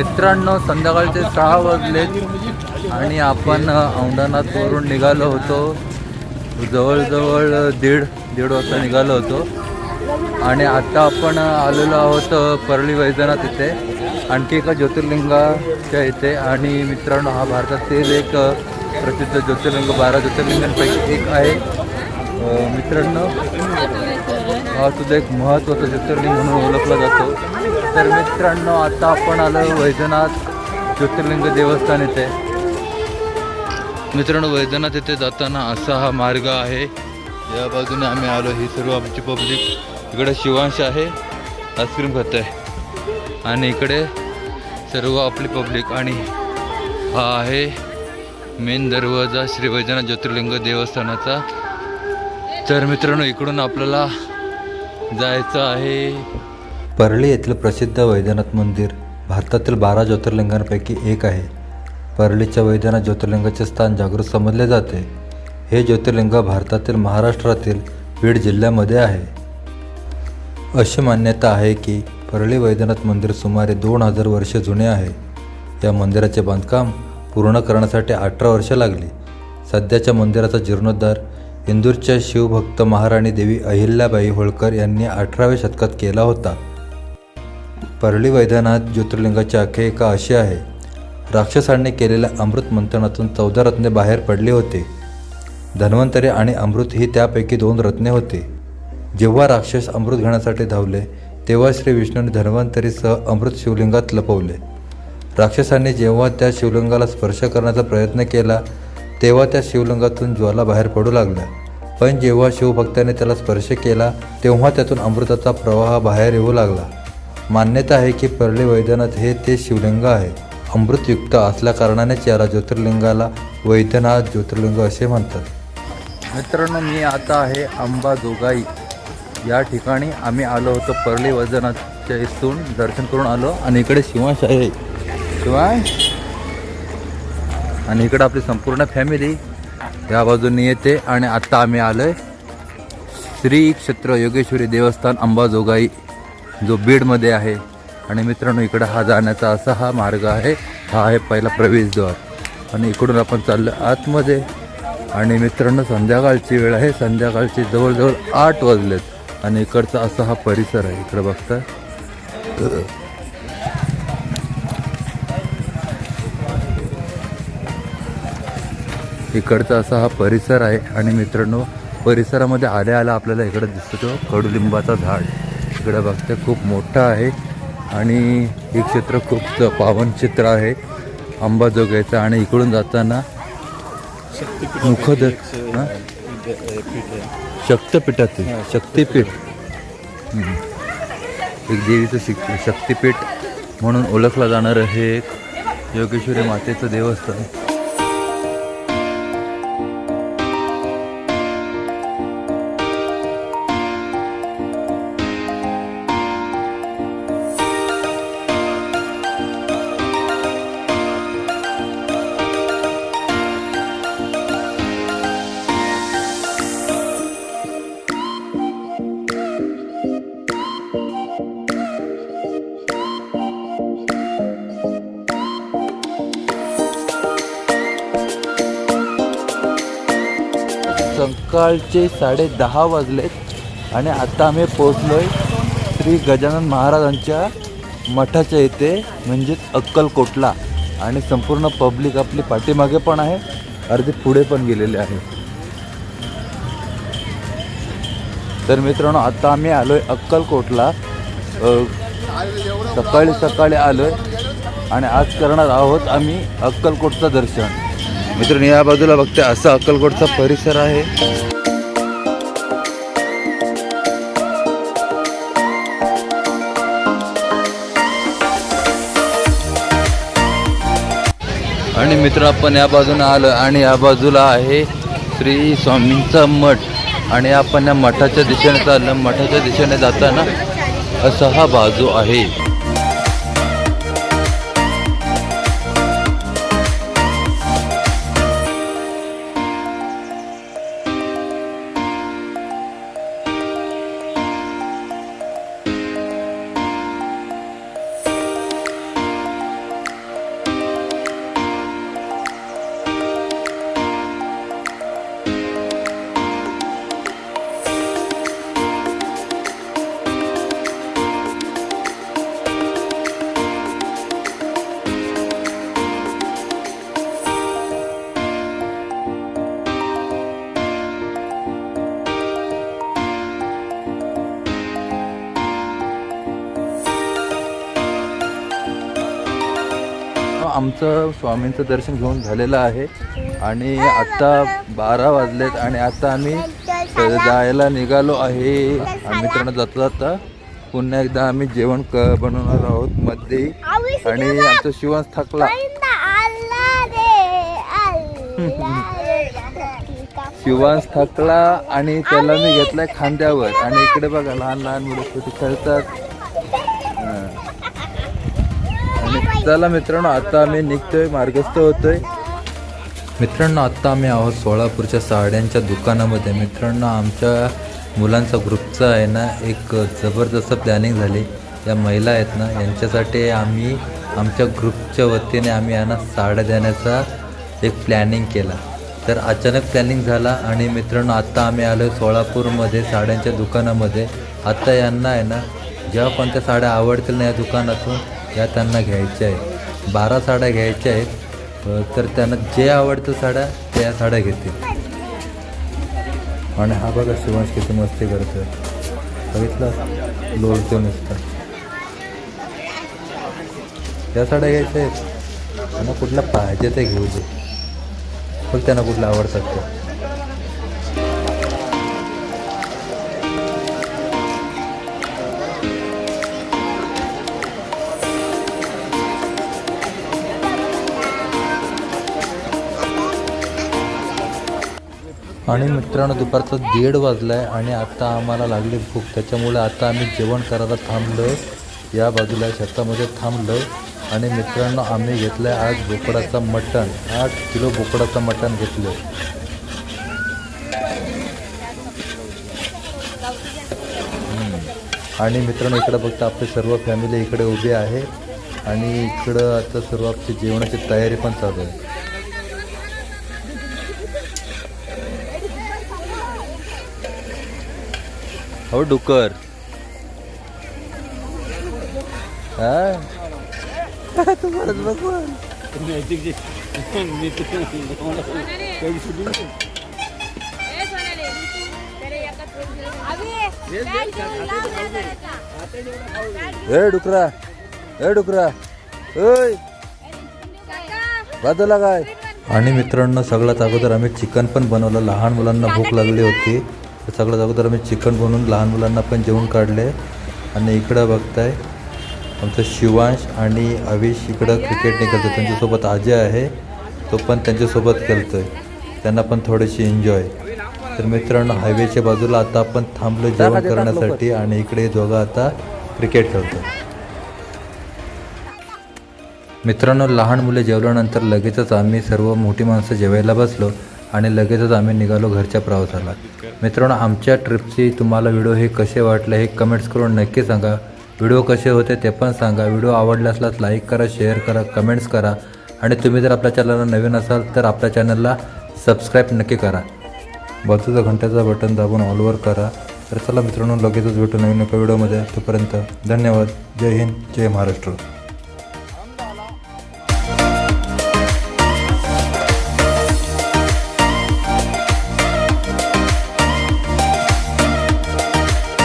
मित्रांनो संध्याकाळचे सहा वाजलेत आणि आपण औंढानाथवरून निघालो होतो. जवळजवळ दीड दीड वाजता निघालो होतो. आणि आता आपण आलेलो आहोत परळी वैजनाथ इथे. आणखी एका ज्योतिर्लिंगाच्या इथे. आणि मित्रांनो हा भारतातील एक प्रसिद्ध ज्योतिर्लिंग बारा ज्योतिर्लिंगांपैकी एक आहे. मित्रांनो हा सुद्धा एक महत्त्वाचा ज्योतिर्लिंग म्हणून ओळखला जातो. तर मित्रांनो आता आपण आलो वैद्यनाथ ज्योतिर्लिंग देवस्थान येथे मित्रांनो वैद्यनाथ येथे जाताना असा हा मार्ग आहे. या बाजूने आम्ही आलो ही सर्व आमची पब्लिक. इकडे शिवांश आहे आईस्क्रीम खात आहे आणि इकडे सर्व आपली पब्लिक आणि हा आहे मेन दरवाजा श्री वैद्यनाथ ज्योतिर्लिंग देवस्थानाचा. तर मित्रांनो इकडून आपल्याला जायचं आहे. परळी येथील प्रसिद्ध वैद्यनाथ मंदिर भारतातील बारा ज्योतिर्लिंगांपैकी एक आहे. परळीच्या वैद्यनाथ ज्योतिर्लिंगाचे स्थान जागृत समजले जाते. हे ज्योतिर्लिंग भारतातील महाराष्ट्रातील बीड जिल्ह्यामध्ये आहे. अशी मान्यता आहे की परळी वैद्यनाथ मंदिर सुमारे दोन हजार वर्षे जुने आहे. या मंदिराचे बांधकाम पूर्ण करण्यासाठी अठरा वर्षे लागली. सध्याच्या मंदिराचा जीर्णोद्धार इंदूरच्या शिवभक्त महाराणी देवी अहिल्याबाई होळकर यांनी अठराव्या शतकात केला होता. परळी वैद्यनाथ ज्योतिर्लिंगाची आख्यायिका अशी आहे. राक्षसांनी केलेल्या अमृत मंथनातून चौदा रत्ने बाहेर पडली होती. धन्वंतरी आणि अमृत ही त्यापैकी दोन रत्ने होती. जेव्हा राक्षस अमृत घेण्यासाठी धावले तेव्हा श्री विष्णूने धन्वंतरीसह अमृत शिवलिंगात लपवले. राक्षसांनी जेव्हा त्या शिवलिंगाला स्पर्श करण्याचा प्रयत्न केला तेव्हा त्या शिवलिंगातून ज्वाला बाहेर पडू लागल्या. पण जेव्हा शिवभक्ताने त्याला स्पर्श केला तेव्हा त्यातून अमृताचा प्रवाह बाहेर येऊ लागला. मान्यता आहे की परळी वैद्यनाथ हे ते शिवलिंग आहे. अमृतयुक्त असल्या कारणानेच याला ज्योतिर्लिंगाला वैद्यनाथ ज्योतिर्लिंग असे म्हणतात. मित्रांनो मी आता आहे अंबा जोगाई. या ठिकाणी आम्ही आलो होतो परळी वैद्यनाथच्या इथून. दर्शन करून आलो आणि इकडे शिवांश आहे. शिवांश? आणि इकडं आपली संपूर्ण फॅमिली या बाजूने येते आणि आत्ता आम्ही आलो आहे श्री क्षेत्र योगेश्वरी देवस्थान अंबाजोगाई जो बीडमध्ये आहे. आणि मित्रांनो इकडं हा जाण्याचा असा हा मार्ग आहे. हा आहे पहिला प्रवेशद्वार. आणि इकडून आपण चाललो आतमध्ये. आणि मित्रांनो संध्याकाळची वेळ आहे. संध्याकाळची जवळजवळ आठ वाजलेत. आणि इकडचा असा हा परिसर आहे. इकडं बघता. इकडचा असा हा परिसर आहे. आणि मित्रांनो परिसरामध्ये आल्या आल्या आपल्याला इकडं दिसतो कडुलिंबाचा झाड. इकडं बघता खूप मोठं आहे आणि हे क्षेत्र खूप पावन क्षेत्र आहे अंबाजोगाईचं आणि इकडून जाताना मुखद? शक्तपीठाचे शक्तिपीठ. एक देवीचं शिक शक्तिपीठ म्हणून ओळखलं जाणारं हे एक योगेश्वरी मातेचं देवस्थान सकाळचे साडे दहा वाजलेत आणि आता आम्ही पोचलो आहे श्री गजानन महाराजांच्या मठाच्या इथे म्हणजेच अक्कलकोटला. आणि संपूर्ण पब्लिक आपली पाठीमागे पण आहे अर्धे पुढे पण गेलेले आहे. तर मित्रांनो आता आम्ही आलो आहे अक्कलकोटला सकाळी सकाळी आलो आहे आणि आज करणार आहोत आम्ही अक्कलकोटचं दर्शन. मित्रांनो या बाजूला बघते असा अक्कलकोटचा परिसर आहे. आणि मित्र आपण या बाजूने आलो आणि या बाजूला आहे श्री स्वामींचा मठ. आणि आपण या मठाच्या दिशेने चाललं मठाच्या दिशेने जाताना असा हा बाजू आहे. आमचं स्वामींचं दर्शन घेऊन झालेलं आहे. आणि आत्ता बारा वाजलेत आणि आता आम्ही जायला निघालो आहे. आणि मित्रांनो जाता जाता पुन्हा एकदा आम्ही जेवण क बनवणार आहोत मध्ये आणि आमचा शिवण थकला. शिवांश थकला आणि त्याला मी घेतलाय खांद्यावर. आणि इकडे बघा लहान लहान मुलं छोटी खेळतात. चला मित्रांनो आता आम्ही निघतोय मार्गस्थ होतोय. मित्रांनो आत्ता आम्ही आहोत सोलापूरच्या साड्यांच्या दुकानामध्ये. मित्रांनो आमच्या मुलांचा ग्रुपचा आहे ना एक जबरदस्त प्लॅनिंग झाली. या महिला आहेत ना यांच्यासाठी आम्ही आमच्या ग्रुपच्या वतीने आम्ही यांना साड्या देण्याचा एक प्लॅनिंग केला. तर अचानक प्लॅनिंग झाला आणि मित्रांनो आत्ता आम्ही आलो सोलापूरमध्ये साड्यांच्या दुकानामध्ये. आत्ता यांना आहे ना जेव्हा कोणत्या साड्या आवडतील ना या दुकानातून या त्यांना घ्यायच्या आहेत. बारा साड्या घ्यायच्या आहेत. तर त्यांना जे आवडतं साड्या त्या साड्या घेतील. आणि हा बघा शिवांश किती मस्ती करतोय. बघितलं? लोळतो नुसतं. त्या साड्या घ्यायच्या आहेत. त्यांना कुठल्या पाहिजे ते घेऊ दे. पण त्यांना कुठल्या आवडतात ते. आणि मित्रांनो दुपारचा दीड वाजला आहे आणि आता आम्हाला लागली भूक. त्याच्यामुळे आता आम्ही जेवण करायला थांबलो या बाजूला शेतामध्ये थांबलो आणि मित्रांनो आम्ही घेतलं आहे आज बोकडाचं मटण. आठ किलो बोकडाचं मटण घेतलं आणि मित्रांनो इकडं बघता आपली सर्व फॅमिली इकडे उभी आहे. आणि इकडं आता सर्व आपली जेवणाची तयारी पण चालू आहे. हो डुकर हा? बघ. ए डुकरा. ए डुकरा. ओय. बाजूला काय? आणि मित्रांनो सगळ्यात अगोदर आम्ही चिकन पण बनवलं. लहान मुलांना भूक लागली होती. तर सगळ्यात अगोदर आम्ही चिकन बनवून लहान मुलांना पण जेवण काढले. आणि इकडं बघताय आमचं शिवांश आणि अविश इकडं क्रिकेट निघतो त्यांच्यासोबत अजय आहे तो पण त्यांच्यासोबत खेळतोय. त्यांना पण थोडीशी एन्जॉय तर मित्रांनो हायवेच्या बाजूला आता आपण थांबलो जेवण करण्यासाठी आणि इकडे दोघं आता क्रिकेट खेळतो मित्रांनो लहान मुले जेवल्यानंतर लगेचच आम्ही सर्व मोठी माणसं जेवायला बसलो. आणि लगेचच आम्ही निघालो घरच्या प्रवासाला. मित्रांनो आमच्या ट्रिपची तुम्हाला व्हिडिओ हे कसे वाटले हे कमेंट्स करून नक्की सांगा. व्हिडिओ कसे होते ते पण सांगा. व्हिडिओ आवडला असल्यास लाईक करा शेअर करा कमेंट्स करा. आणि तुम्ही जर आपल्या चॅनलला नवीन असाल तर आपल्या चॅनलला सबस्क्राईब नक्की करा. बाजूचा घंट्याचा बटन दाबून ऑलवर करा. तर चला मित्रांनो लगेचच भेटू नवीन एका व्हिडिओमध्ये. तोपर्यंत धन्यवाद. जय हिंद जय महाराष्ट्र.